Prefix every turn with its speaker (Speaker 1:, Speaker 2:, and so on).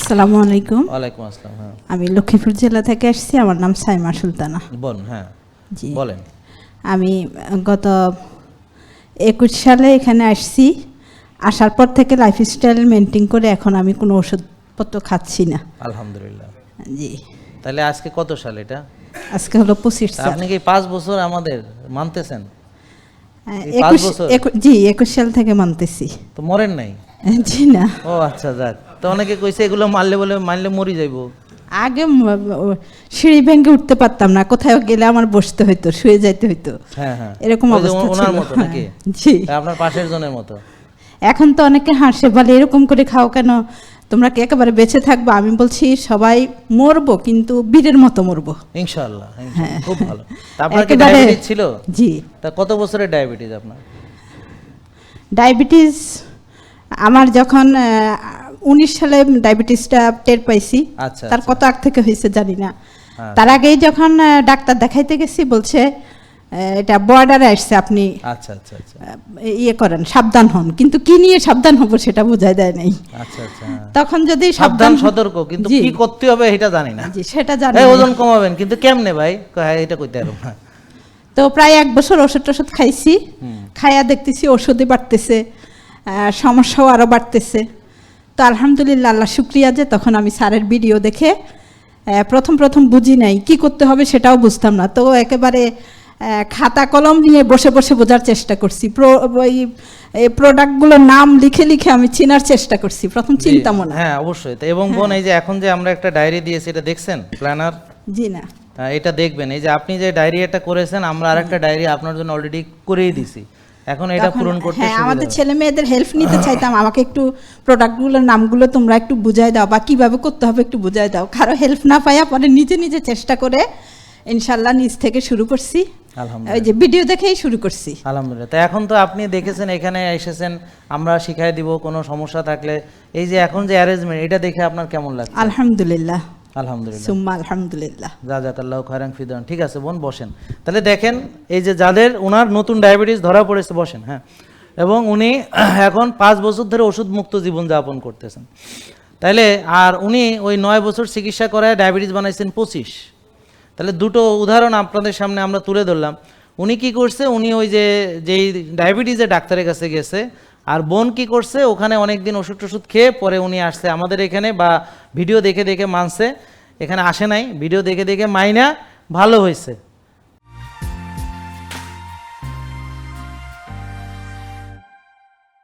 Speaker 1: আসসালামু আলাইকুম।
Speaker 2: ওয়ালাইকুম আসসালাম হ্যাঁ।
Speaker 1: আমি লক্ষ্মীপুর জেলা থেকে আসছি আমার নাম সাইমা সুলতানা।
Speaker 2: বল হ্যাঁ।
Speaker 1: জি।
Speaker 2: বলেন।
Speaker 1: আমি গত একুশ সালে এখানে আসছি। আসার পর থেকে লাইফস্টাইল মেনটেন করে এখন আমি কোনো ওষুধপত্র খাচ্ছি না।
Speaker 2: আলহামদুলিল্লাহ।
Speaker 1: জি।
Speaker 2: তাহলে আজকে কত সাল এটা?
Speaker 1: আজকে হলো পঁচিশ সাল।
Speaker 2: আপনি কি পাঁচ বছর আমাদের মানতেছেন?
Speaker 1: জি একুশ সাল থেকে মানতেছি।
Speaker 2: তো মরেন নাই?
Speaker 1: জি না।
Speaker 2: ও আচ্ছা যাক। তো অনেকে কইছে এগুলো মারলে বলে মারলে মরি যাইবো।
Speaker 1: আগে সিঁড়ি ভেঙে উঠতে পারতাম না কোথাও গেলে আমার বসতে হইতো শুয়ে যাইতে হইতো।
Speaker 2: হ্যাঁ হ্যাঁ।
Speaker 1: এরকম অবস্থা ছিল। হ্যাঁ, জি।
Speaker 2: আপনার পাশের জনের মতো?
Speaker 1: এখন তো অনেকে হাসে বলে এরকম করে খাও কেন? তোমরা কি একেবারে বেঁচে থাকবে? আমি বলছি সবাই মরবো কিন্তু বীরের মতো মরবো।
Speaker 2: ইনশাআল্লাহ। খুব ভালো। আপনার কি ডায়াবেটিস ছিল?
Speaker 1: জি।
Speaker 2: তা কত বছরের ডায়াবেটিস আপনার?
Speaker 1: ডায়াবেটিস আমার যখন উনিশ সালে ডায়াবেটিসটা টের পাইছি।
Speaker 2: আচ্ছা,
Speaker 1: তার
Speaker 2: আচ্ছা।
Speaker 1: কত আগ থেকে হয়েছে জানি না।
Speaker 2: হ্যাঁ।
Speaker 1: তার আগেই যখন ডাক্তার দেখাইতে গেছি বলছে এটা বর্ডারে আসছে আপনি
Speaker 2: আচ্ছা
Speaker 1: ইয়ে করেন সাবধান হন। কিন্তু কি নিয়ে সাবধান হব সেটা বোঝাই দেয় নাই।
Speaker 2: আচ্ছা আচ্ছা। হ্যাঁ।
Speaker 1: তখন যদি
Speaker 2: সাবধান সতর্ক কিন্তু কি করতে হবে এটা জানি না।
Speaker 1: জি সেটা জানি
Speaker 2: ওজন কমাবেন কিন্তু কেমনে ভাই? হ্যাঁ, এটা কইতে পারব না।
Speaker 1: তো প্রায় এক বছর ওষুধ টষুধ খাইছি। খাইয়া দেখতেছি ওষুধই বাড়তেছে সমস্যাও আরও বাড়তেছে। তো আলহামদুলিল্লাহ আল্লাহ শুক্রিয়া যে তখন আমি স্যারের ভিডিও দেখে প্রথম প্রথম বুঝি নাই কি করতে হবে সেটাও বুঝতাম না। তো একেবারে খাতা কলম নিয়ে বসে বসে বোঝার চেষ্টা করছি। প্রো ওই এই প্রোডাক্টগুলোর নাম লিখে লিখে আমি চেনার চেষ্টা করছি প্রথম চিন্তা মনে
Speaker 2: হ্যাঁ। অবশ্যই। তো এবং বোন এই যে এখন যে আমরা একটা ডায়েরি দিয়েছি এটা দেখছেন প্ল্যানার?
Speaker 1: জি না।
Speaker 2: এটা দেখবেন। এই যে আপনি যে ডায়েরি এটা করেছেন আমরা আরেকটা ডায়েরি আপনার জন্য অলরেডি করেই দিছি। এখন এটা পূরণ করতে
Speaker 1: হ্যাঁ আমাদের ছেলে মেয়েদের হেল্প নিতে চাইতাম আমাকে একটু প্রোডাক্টগুলোর নামগুলো তোমরা একটু বুঝাই দাও বা কীভাবে করতে হবে একটু বুঝাই দাও। কারও হেল্প না পাইয়া পরে নিজে নিজে চেষ্টা করে ইনশাল্লাহ নিজ থেকে শুরু করছি। ওই যে ভিডিও দেখেই শুরু করছি।
Speaker 2: আলহামদুলিল্লাহ। তো এখন তো আপনি দেখেছেন এখানে এসেছেন আমরা শিখাই দিব কোনো সমস্যা থাকলে। এই যে এখন যে অ্যারেঞ্জমেন্ট এটা দেখে আপনার কেমন লাগছে?
Speaker 1: আলহামদুলিল্লাহ।
Speaker 2: আলহামদুলিল্লাহ।
Speaker 1: সুম্মা আলহামদুলিল্লাহ।
Speaker 2: জাজাকাল্লাহ খয়রান ফিদান ঠিক আছে বোন বসেন। তাহলে দেখেন এই যে যাদের ওনার নতুন ডায়াবেটিস ধরা পড়েছে বসেন হ্যাঁ। এবং উনি এখন পাঁচ বছর ধরে ওষুধ মুক্ত জীবনযাপন করতেছেন। তাইলে আর উনি ওই নয় বছর চিকিৎসা করায় ডায়াবেটিস বানাইছেন পঁচিশ। তাহলে দুটো উদাহরণ আপনাদের সামনে আমরা তুলে ধরলাম। উনি কি করছে উনি ওই যে যেই ডায়াবেটিসের ডাক্তারের কাছে গেছে আর বোন কি করছে ওখানে অনেক দিন ওষুধ টষুধ খেয়ে পরে উনি আসছে আমাদের এখানে বা ভিডিও দেখে দেখে মানছে এখানে আসে নাই। ভিডিও দেখে দেখে মাইনা ভালো হয়েছে।